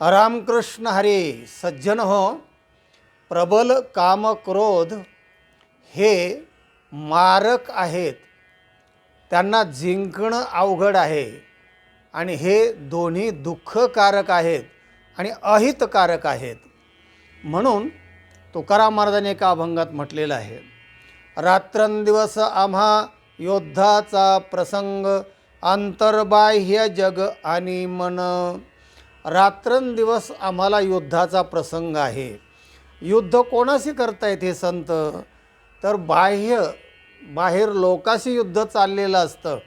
रामकृष्ण हरे सज्जन हो प्रबल काम क्रोध हे मारक आहेत. त्यांना जिंकणं अवघड आहे आणि हे दोन्ही दुःखकारक आहेत आणि अहितकारक आहेत. म्हणून तुकाराम महाराजांनी एका अभंगात म्हटलेलं आहे रात्रंदिवस आम्हा योद्धाचा प्रसंग अंतर्बाह्य जग आणि मन. रात्रंदिवस आम्हाला युद्धाचा प्रसंग आहे. युद्ध कोणाशी करतायत हे संत? तर बाह्य बाहेर लोकाशी युद्ध चाललेलं असतं.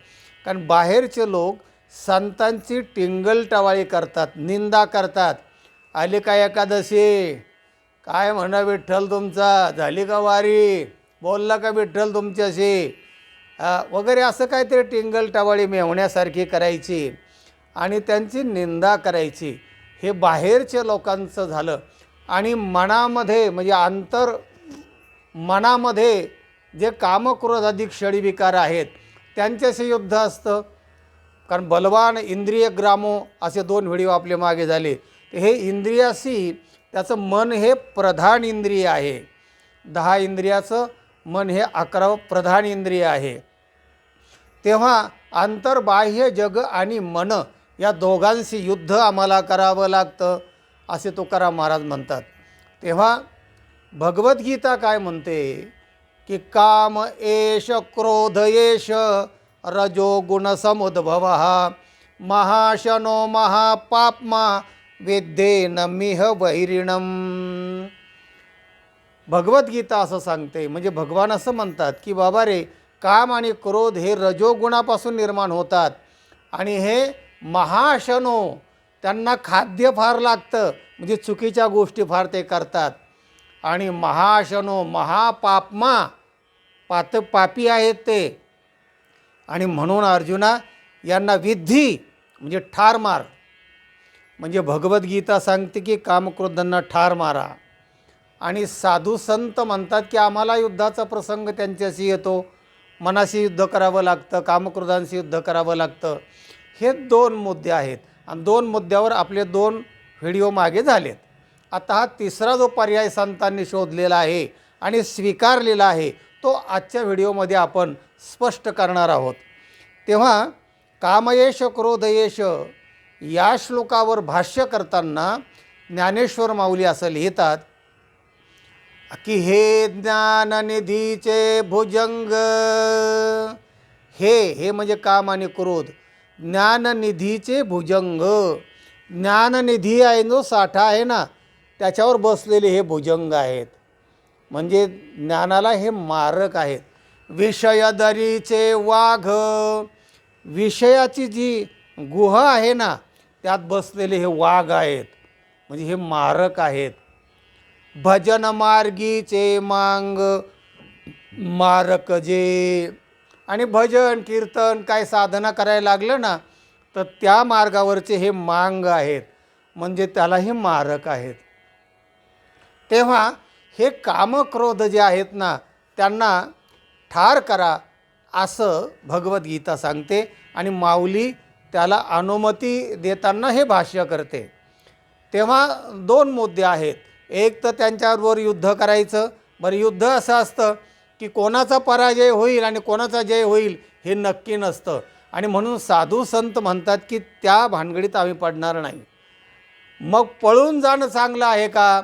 कारण बाहेरचे लोक संतांची टिंगलटवाळी करतात निंदा करतात. आली का एकादशी? काय म्हणा विठ्ठल तुमचा? झाली का वारी? बोलला का विठ्ठल तुमच्याशी? वगैरे असं काहीतरी टिंगलटवाळी मेवण्यासारखी करायची. आणि त्यांची निंदा करायची. हे बाहेरच्या लोकांचं झालं. आणि मनामध्ये म्हणजे आंतर मनामध्ये जे कामक्रोधाधिक षडविकार आहेत त्यांच्याशी युद्ध असतं. कारण बलवान इंद्रिय ग्रामो असे दोन व्हिडिओ आपले मागे झाले. हे इंद्रियाशी त्याचं मन हे प्रधान इंद्रिय आहे. दहा इंद्रियाचं मन हे अकरावं प्रधान इंद्रिय आहे. तेव्हा आंतरबाह्य जग आणि मन या दोघांशी युद्ध आम्हाला करावं लागतं असे तुकाराम महाराज म्हणतात. तेव्हा भगवद्गीता काय म्हणते? की काम एष क्रोध एष रजोगुण समुद्भव महाशनो महापाप्मा वेद्येन मिह वैरिणम. भगवद्गीता असं सांगते. म्हणजे भगवान असं म्हणतात की बाबा रे काम आणि क्रोध हे रजोगुणापासून निर्माण होतात आणि हे महाशनो त्यांना खाद्य फार लागतं म्हणजे चुकीच्या गोष्टी फार ते करतात. आणि महाशनो महापापमा पात पापी आहेत ते. आणि म्हणून अर्जुना यांना विद्धी म्हणजे ठार मार. म्हणजे भगवद्गीता सांगते की कामक्रोधांना ठार मारा. आणि साधू संत म्हणतात की आम्हाला युद्धाचा प्रसंग त्यांच्याशी येतो. मनाशी युद्ध करावं लागतं कामक्रोधांशी युद्ध करावं लागतं. हे दोन मुद्दे आहेत. आणि दोन मुद्द्यावर आपले दोन व्हिडिओ मागे झालेत. आता हा तिसरा जो पर्याय संतांनी शोधलेला आहे आणि स्वीकारलेला आहे तो आजच्या व्हिडिओमध्ये आपण स्पष्ट करणार आहोत. तेव्हा कामयेश क्रोधयेश या श्लोकावर भाष्य करताना ज्ञानेश्वर माऊली असं लिहितात की हे ज्ञाननिधीचे भुजंग हे हे म्हणजे काम आणि क्रोध. ज्ञाननिधीचे भुजंग. ज्ञाननिधी आहे जो साठा आहे ना त्याच्यावर बसलेले हे भुजंग आहेत. म्हणजे ज्ञानाला हे मारक आहेत. विषयदरीचे वाघ. विषयाची जी गुहा आहे ना त्यात बसलेले हे वाघ आहेत. म्हणजे हे मारक आहेत. भजन मार्गीचे मांग. मारक जे आणि भजन कीर्तन काय साधना करायला लागलं ना तर त्या मार्गावरचे हे मांग आहेत. म्हणजे त्याला हे मारक आहेत. तेव्हा हे कामक्रोध जे आहेत ना त्यांना ठार करा असं भगवद्गीता सांगते आणि माऊली त्याला अनुमती देताना हे भाष्य करते. तेव्हा दोन मुद्दे आहेत. एक तर त्यांच्याबरोबर युद्ध करायचं. बरं युद्ध असं असतं की कोणाचा पराजय होईल आणि कोणाचा जय होईल हे नक्की नसतं. आणि म्हणून साधू संत म्हणतात की त्या भानगडीत आम्ही पडणार नाही. मग पळून जाणं चांगलं आहे का?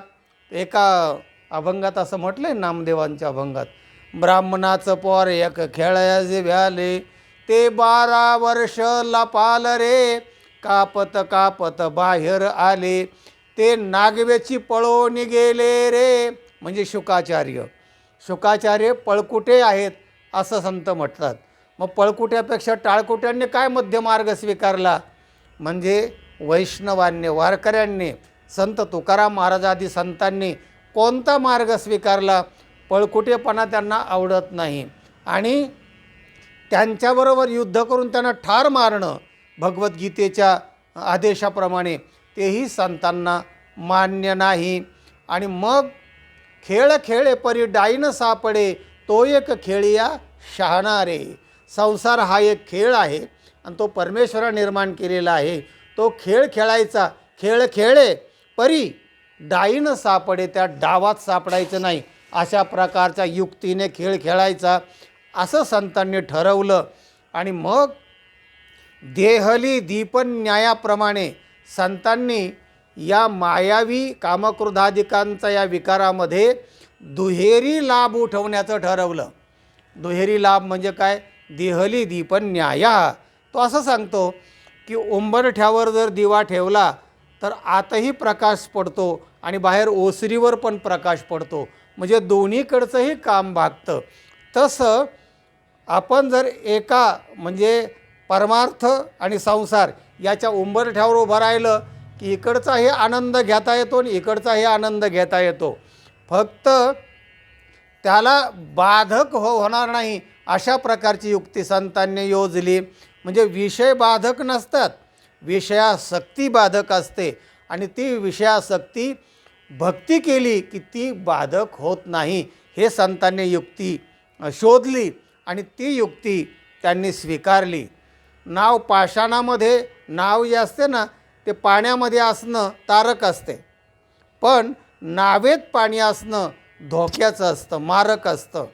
एका अभंगात असं म्हटलं आहे नामदेवांच्या अभंगात ब्राह्मणाचं पोर एक खेळायचे भ्याले ते बारा वर्ष लपाल रे कापत कापत बाहेर आले ते नागवेची पळून गेले रे म्हणजे शुकाचार्य. शुकाचार्य पळकुटे आहेत असं संत म्हटतात. मग पळकुट्यापेक्षा टाळकुट्यांनी काय मध्यमार्ग स्वीकारला? म्हणजे वैष्णवांनी वारकऱ्यांनी संत तुकाराम महाराज आदी संतांनी कोणता मार्ग स्वीकारला? पळकुटेपणा त्यांना आवडत नाही. आणि त्यांच्याबरोबर युद्ध करून त्यांना ठार मारणं भगवद्गीतेच्या आदेशाप्रमाणे तेही संतांना मान्य नाही. आणि मग खेळ खेळे परी डाईन सापडे तो एक खेळिया शहाणारे. संसार हा एक खेळ आहे आणि तो परमेश्वरा निर्माण केलेला आहे. तो खेळ खेळायचा खेळ खेळे. परी डाईनं सापडे त्या डावात सापडायचं नाही. अशा प्रकारच्या युक्तीने खेळ खेळायचा असं संतांनी ठरवलं. आणि मग देहली दीपन न्यायाप्रमाणे संतांनी या मायावी कामक्रोधाधिकांचा या विकारामध्ये दुहेरी लाभ उठवण्याचं ठरवलं. दुहेरी लाभ म्हणजे काय? देहली दीपन न्याया. तो असं सांगतो की उंबरठ्यावर जर दिवा ठेवला तर आतही प्रकाश पडतो आणि बाहेर ओसरीवर पण प्रकाश पडतो. म्हणजे दोन्हीकडचंही काम भागतं. तसं आपण जर एका म्हणजे परमार्थ आणि संसार याच्या उंबरठ्यावर उभं राहिलं की इकडचाही आनंद घेता येतो आणि इकडचाही आनंद घेता येतो. फक्त त्याला बाधक हो होणार नाही अशा प्रकारची युक्ती संतांनी योजली. म्हणजे विषय बाधक नसतात विषयासक्ती बाधक असते आणि ती विषयासक्ती भक्ती केली की ती बाधक होत नाही. हे संतांनी युक्ती शोधली आणि ती युक्ती त्यांनी स्वीकारली. नाव पाषाणामध्ये नाव जे असते ना ते पाण्यामध्ये असणं तारक असते. पण नावेत पाणी असणं धोक्याचं असतं मारक असतं.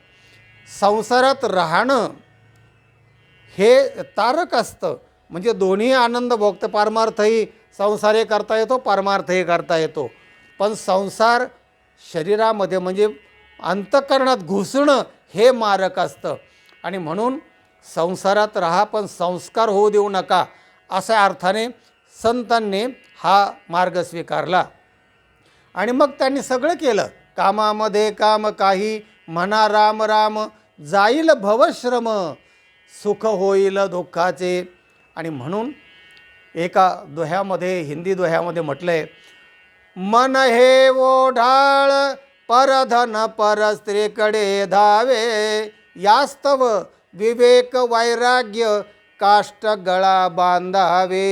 संसारात राहणं हे तारक असतं. म्हणजे दोन्ही आनंद भोगतं. पारमार्थही संसारही करता येतो पारमार्थही करता येतो. पण संसार शरीरामध्ये म्हणजे अंतकरणात घुसणं हे मारक असतं. आणि म्हणून संसारात राहा पण संस्कार होऊ देऊ नका अशा अर्थाने संतांनी हा मार्ग स्वीकारला. आणि मग त्यांनी सगळं केलं. कामामध्ये काम काही म्हणा राम राम जाईल भवश्रम सुख होईल दुःखाचे. आणि म्हणून एका दोह्यामध्ये हिंदी दोह्यामध्ये म्हटलं आहे मन हे ओढाळ परधन परस्त्रीकडे धावे. यास्तव विवेक वैराग्य काष्ट गळा बांधावे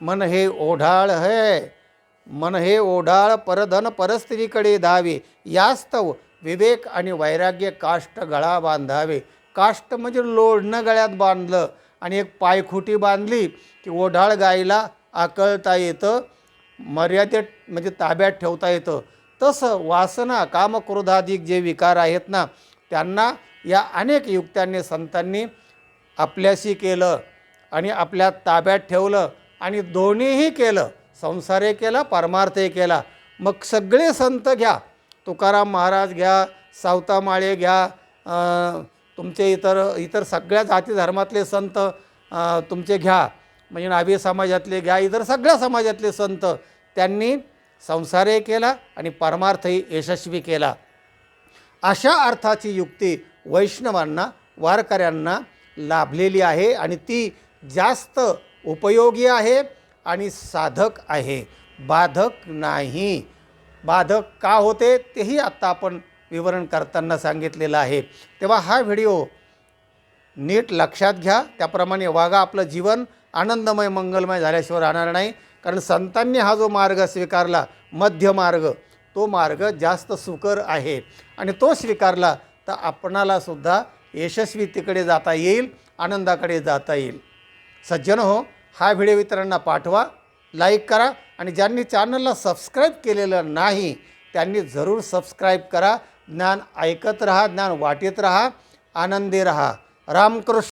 मन हे ओढाळ है मन हे ओढाळ परधन परस्त्रीकडे धावे. यास्तव विवेक आणि वैराग्य काष्ट गळा बांधावे काष्ट म्हणजे लोढणं गळ्यात बांधलं आणि एक पायखुटी बांधली की ओढाळ गायीला आकळता येतं मर्यादेत म्हणजे ताब्यात ठेवता येतं. तसं वासना कामक्रोधाधिक जे विकार आहेत ना त्यांना या अनेक युक्त्यांनी संतांनी आपल्याशी केलं आणि आपल्या ताब्यात ठेवलं आणि दोन्हीही केलं. संसारही केला परमार्थही केला. मग सगळे संत घ्या. तुकाराम महाराज घ्या सावतामाळे घ्या तुमचे इतर इतर सगळ्या जाती धर्मातले संत तुमचे घ्या. म्हणजे नाभी समाजातले घ्या इतर सगळ्या समाजातले संत. त्यांनी संसारही केला आणि परमार्थही यशस्वी केला. अशा अर्थाची युक्ती वैष्णवांना वारकऱ्यांना लाभलेली आहे आणि ती जास्त उपयोगी आहे आणि साधक आहे. बाधक नाही. बाधक का होते तेही आत्ता आपण विवरण करताना सांगितलेलं आहे. तेव्हा हा व्हिडिओ नीट लक्षात घ्या. त्याप्रमाणे वागा आपलं जीवन. आनंदमय मंगलमय झाल्याशिवाय राहणार नाही. कारण संतांनी हा जो मार्ग स्वीकारला मध्य मार्ग तो मार्ग जास्त सुकर आहे. आणि तो स्वीकारला तर आपणालासुद्धा यशस्वी तिकडे जाता येईल आनंदाकडे जाता येईल. सज्जन हो हा व्हिडिओ इतरांना पाठवा लाईक करा आणि ज्यांनी चॅनलला सबस्क्राईब केलेलं नाही त्यांनी जरूर सबस्क्राईब करा. ज्ञान ऐकत राहा ज्ञान वाटेत राहा आनंदी राहा. रामकृष्ण.